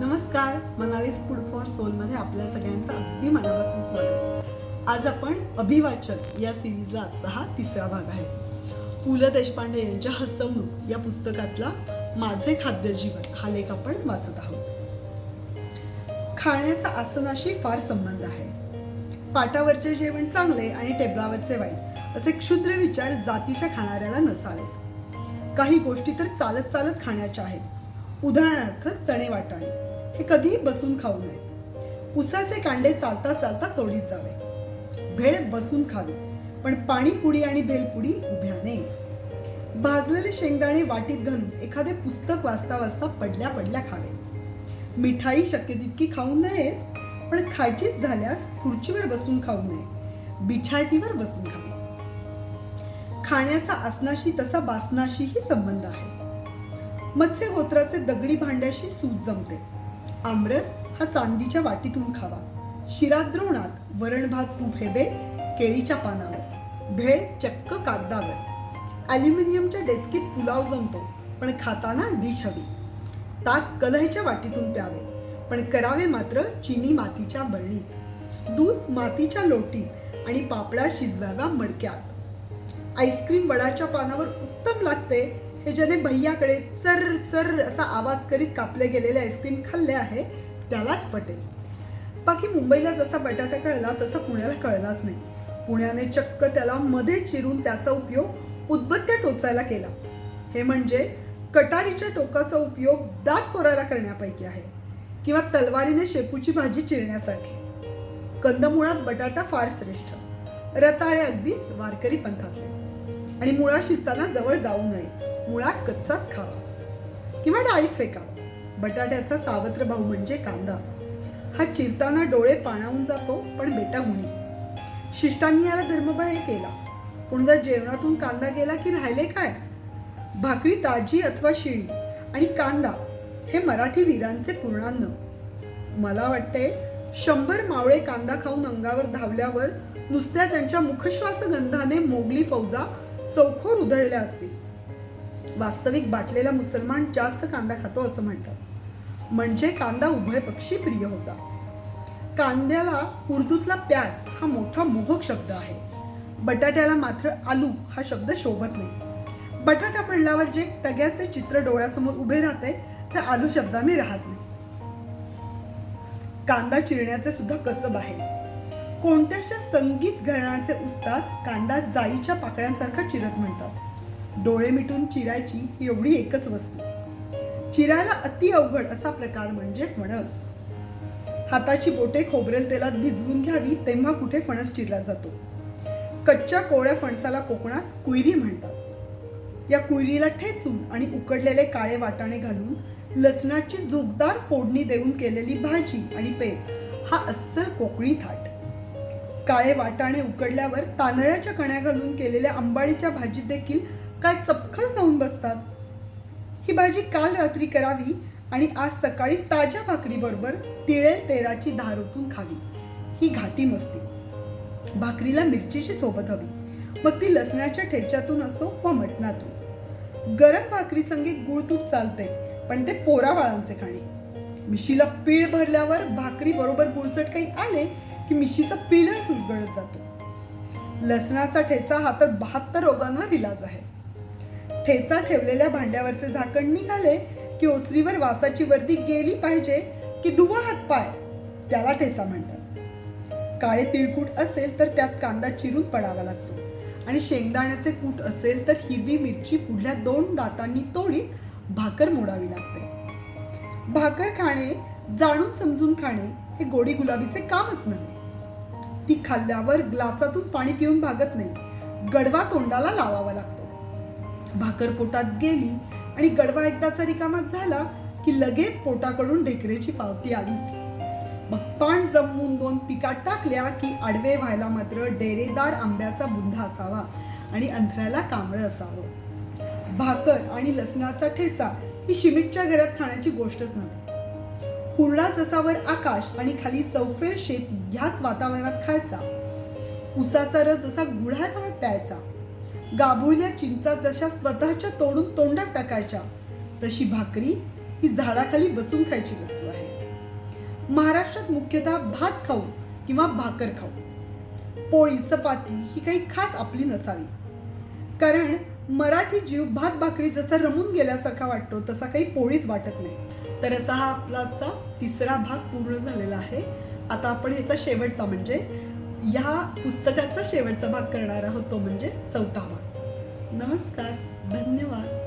नमस्कार मनालीस food for सोलमध्ये आपल्या सगळ्यांचं अगदी मनापासून स्वागत. आज आपण अभिवाचक या सिरीजला आजचा हा तिसरा भाग आहे. पु ल देशपांडे यांच्या हसवणूक या पुस्तकातला माझे खाद्य जीवन हा लेख आपण वाचत आहोत. खाण्याचा आसनाशी फार संबंध आहे. पाटावरचे जेवण चांगले आणि टेबलावरचे वाईट असे क्षुद्र विचार जातीच्या खाणाऱ्याला नसावेत. काही गोष्टी तर चालत चालत खाण्याच्या आहेत. उदाहरणार्थ चणे वाटाणे. हे कधीही बसून खाऊ नयेत. उसाचे कांडे चालता चालता तोडीत जावे. भेळ बसून खावी पण पाणीपुडी आणि भेलपुडी उभ्याने भाजलेले शेंगदाणे वाटीत घालून एखादे पुस्तक वाचता वाचता पडल्या पडल्या खावे. मिठाई शक्य तितकी खाऊ नयेच पण खायचीच झाल्यास खुर्चीवर बसून खाऊ नये बिछायतीवर बसून खावे. खाण्याचा आसनाशी तसा बासनाशीही संबंध आहे. मत्स्य गोत्राचे दगडी भांड्याशी सूज जमते. आमरस हा चांदीच्या वाटीतून खावा. शिराद्रोणात वरणभात तूप हेबे केळीच्या पानावर. भेळ चक्क कागदावर. ॲल्युमिनियमच्या डेचकीत पुलाव जमतो पण खाताना डिश हवी. ताक कलहच्या वाटीतून प्यावे पण करावे मात्र चिनी मातीच्या बळणीत दूध मातीच्या लोटीत आणि पापड्या शिजवाव्या मडक्यात. आईस्क्रीम वडाच्या पानावर उत्तम लागते हे ज्याने भैयाकडे चर चर असा आवाज करीत कापले गेलेले आईस्क्रीम खाल्ले आहे त्यालाच पटेल. बाकी मुंबईला जसा बटाटा कळला तसा पुण्याला कळलाच नाही. पुण्याने चक्क त्याला मध्ये चिरून त्याचा उपयोग उदबत्त्या टोचायला केला. हे म्हणजे कटारीच्या टोकाचा उपयोग दात कोरायला करण्यापैकी आहे किंवा तलवारीने शेपूची भाजी चिरण्यासारखी. कंदमुळात बटाटा फार श्रेष्ठ. रताळे अगदीच वारकरी पंथातले. आणि मुळा शिजताना जवळ जाऊ नये. मुळा कच्चाच खावा किंवा डाळीत फेकावा बटाट्याचा सावत्र भाऊ म्हणजे कांदा. हा चिरताना डोळे पाणावून जातो पण बेटा गुणी. शिष्टांनी याला धर्मबाह्य केला. पण जर जेवणातून कांदा गेला की राहिले काय? भाकरी ताजी अथवा शिळी आणि कांदा हे मराठी वीरांचे पूर्णान्न मला वाटते शंभर मावळे कांदा खाऊन अंगावर धावल्यावर नुसत्या त्यांच्या मुखश्वास गंधाने मोगली फौजा चौखोर उधळल्या असतील. वास्तविक बाटलेला मुसलमान जास्त कांदा खातो असं म्हणतात. म्हणजे कांदा उभय पक्षी प्रिय होता. कांद्याला उर्दूतला प्याज हा मोठा मोहक शब्द आहे. बटाट्याला मात्र आलू हा शब्द शोभत नाही. बटाटा म्हणल्यावर जे टग्याचे चित्र डोळ्यासमोर उभे राहते ते आलू शब्दाने राहत नाही. कांदा चिरण्याचे सुद्धा कसब आहे. कोणत्याशा संगीत घराण्याचे उस्ताद कांदा जाईच्या पाकळ्यांसारखा चिरत म्हणतात. डोळे मिटून चिरायची ही एवढी एकच वस्तू. चिरायला अति अवघड असा प्रकार म्हणजे फणस. हाताची बोटे खोबरेल तेलात भिजवून घ्यावी तेव्हा कुठे फणस चिरला जातो? कच्च्या कोवळ्या फणसाला कोकणात कुयरी म्हणतात. या कुयरीला ठेचून आणि उकडलेले काळे वाटाणे घालून लसणाची जोगदार फोडणी देऊन केलेली भाजी आणि पेज हा अस्सल कोकणी थाट. काळे वाटाणे उकडल्यावर तांदळाच्या कण्या घालून केलेल्या आंबाडीच्या भाजीत देखील काय चपखल जाऊन बसतात? ही भाजी काल रात्री करावी आणि आज सकाळी ताज्या भाकरीबरोबर तिळेल तेराची धार ओतून खावी. ही घाटी मस्ती. भाकरीला मिरचीची सोबत हवी. मग ती लसणाच्या ठेच्यातून असो व मटणातून. गरम भाकरी संगे गुळतूप चालते पण ते पोराबाळांचे खाणे. मिशीला पीळ भरल्यावर भाकरी बरोबर गुळसट काही आले की मिशीचा पिळच उलगडत जातो. लसणाचा ठेचा हा तर बहात्तर रोगांवर इलाज आहे. ठेचा ठेवलेल्या भांड्यावरचे झाकण निघाले की ओसरीवर वासाची वर्दी गेली पाहिजे की धुवा हात पाय त्याला ठेचा म्हणतात. काळे तिळकूट असेल तर त्यात कांदा चिरून पडावा लागतो. आणि शेंगदाण्याचे कूट असेल तर हिरवी मिरची पुढल्या दोन दातांनी तोडीत भाकर मोडावी लागते. भाकर खाणे जाणून समजून खाणे हे गोडी गुलाबीचे कामच नव्हे. ती खाल्ल्यावर ग्लासातून पाणी पिऊन भागत नाही गडवा तोंडाला लावावा लागतो. भाकर पोटात गेली आणि गडवा एकदाचा रिकामा झाला की लगेच पोटाकडून ढेकरेची पावती आलीच. मग पान जमवून दोन पिकात टाकल्या की आडवे व्हायला मात्र डेरेदार आंब्याचा बुंधा असावा आणि अंथराला कांबळ असावं. भाकर आणि लसणाचा ठेचा ही शिमिटच्या घरात खाण्याची गोष्टच नव्हे. हुरडा जसावर आकाश आणि खाली चौफेर शेती ह्याच वातावरणात खायचा. उसाचा रस जसा गुढारावर प्यायचा. गाभुळल्या चिंचा जशा स्वतःच्या तोडून तोंडात टाकायच्या तशी भाकरी ही झाडाखाली बसून खायची वस्तू आहे. महाराष्ट्रात मुख्यतः भात खाऊ किंवा भाकर खाऊ. पोळी चपाती ही काही खास आपली नसावी. कारण मराठी जीव भात भाकरी जसा रमून गेल्यासारखा वाटतो तसा काही पोळीच वाटत नाही. तर असा हा आपलाचा तिसरा भाग पूर्ण झालेला आहे. आता आपण याचा शेवटचा म्हणजे या पुस्तकाचा शेवटचा भाग करणार आहोत तो म्हणजे चौथा भाग. नमस्कार धन्यवाद.